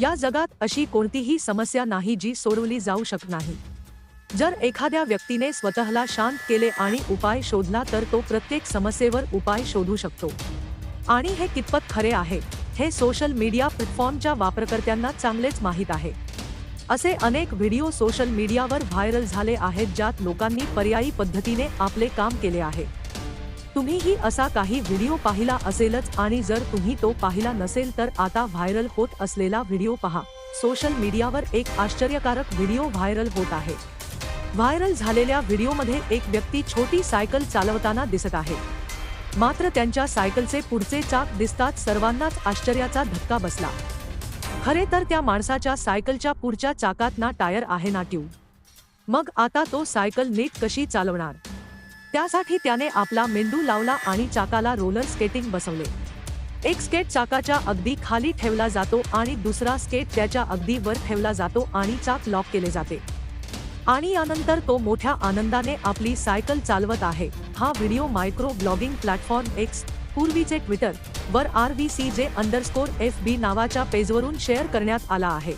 या जगात अशी कोणतीही समस्या नाही जी सोडवली जाऊ शकत नाही. जर एखाद्या व्यक्तीने स्वतःला शांत केले आणि उपाय शोधला तर तो प्रत्येक समस्येवर उपाय शोधू शकतो. आणि हे कितपत खरे आहे हे सोशल मीडिया प्लॅटफॉर्मच्या वापरकर्त्यांना चांगलेच माहीत आहे. असे अनेक व्हिडिओ सोशल मीडियावर व्हायरल झाले आहेत ज्यात लोकांनी पर्यायी पद्धतीने आपले काम केले आहे. तुम्हीही असा काही व्हिडिओ पाहिला असेलच आणि जर तुम्ही तो पाहिला नसेल तर आता व्हायरल होत असलेला व्हिडिओ पहा. सोशल मीडियावर एक आश्चर्यकारक व्हिडिओ व्हायरल होत आहे. व्हायरल झालेल्या व्हिडिओमध्ये एक व्यक्ती छोटी सायकल चालवताना दिसत आहे. मात्र त्यांच्या सायकलचे पुढचे चाक दिसताच सर्वांनाच आश्चर्याचा धक्का बसला. खरे तर त्या माणसाच्या सायकलच्या पुढच्या चाकात ना टायर आहे ना ट्यूब. मग आता तो सायकल नीट कशी चालवणार? त्यासाठी त्याने आपला मेंदू लावला आणि चाकाला रोलर स्केटिंग बसवले. एक स्केट चाकाच्या अगदी खाली ठेवला जातो आणि दुसरा स्केट त्याच्या अगदी वर ठेवला जातो आणि चाक लॉक केले जाते. आणि यानंतर तो मोठ्या आनंदाने आपली सायकल चालवत आहे. हा video micro blogging platform X पूर्वीचे ट्विटर वर R V C J underscore F B नावाच्या पेजवरून शेअर करण्यात आला आहे.